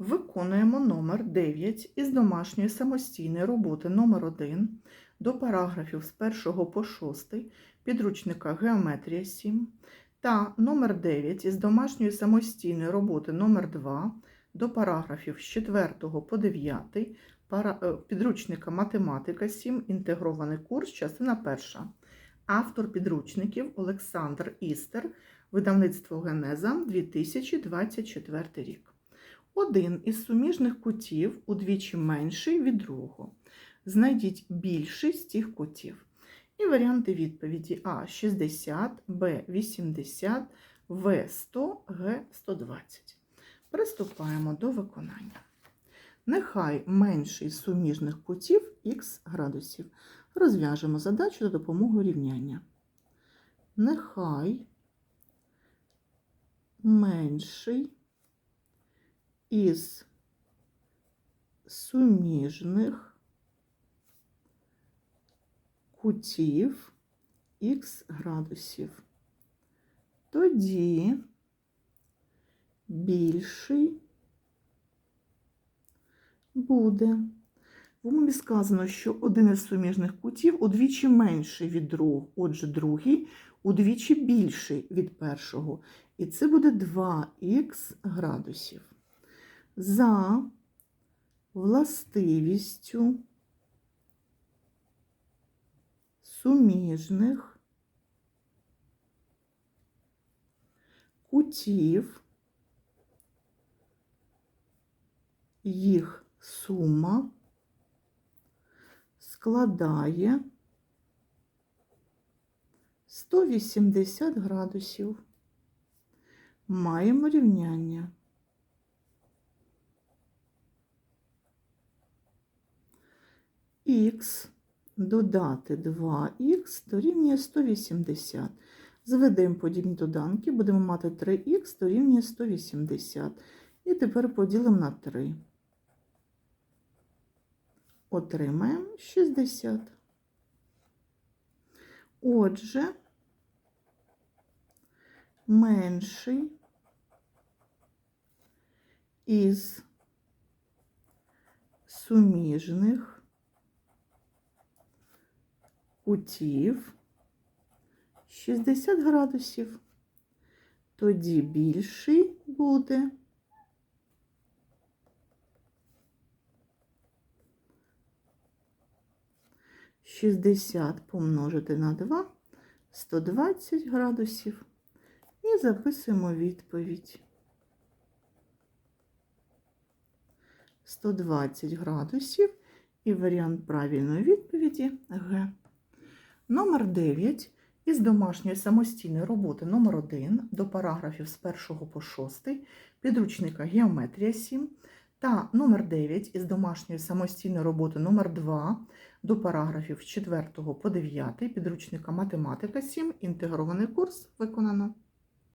Виконуємо номер 9 із домашньої самостійної роботи номер 1 до параграфів з 1 по 6 підручника Геометрія 7 та номер 9 із домашньої самостійної роботи номер 2 до параграфів з 4 по 9 е, підручника Математика 7 інтегрований курс, частина 1. Автор підручників Олександр Істер, видавництво Генеза 2024 рік. Один із суміжних кутів удвічі менший від другого. Знайдіть більший з цих кутів. І варіанти відповіді А 60, Б 80, В 100, Г 120. Приступаємо до виконання. Нехай менший з суміжних кутів х градусів. Розв'яжемо задачу за допомогою рівняння. Нехай менший із суміжних кутів х градусів. Тоді більший буде. В умові сказано, що один із суміжних кутів удвічі менший від другого, отже, другий удвічі більший від першого. І це буде 2х градусів. За властивістю суміжних кутів їх сума складає 180 градусів. Маємо рівняння. Х додати 2х дорівнює 180. Зведемо подібні доданки, будемо мати 3х дорівнює 180. І тепер поділимо на 3. Отримаємо 60. Отже, менший із суміжних кутів 60 градусів. Тоді більший буде 60 помножити на 2 120 градусів. І записуємо відповідь. 120 градусів і варіант правильної відповіді Г. Номер 9 із домашньої самостійної роботи. Номер 1 до параграфів з 1 по 6 підручника Геометрія 7 та номер 9 із домашньої самостійної роботи. Номер 2 до параграфів з 4 по 9 підручника Математика 7 інтегрований курс виконано.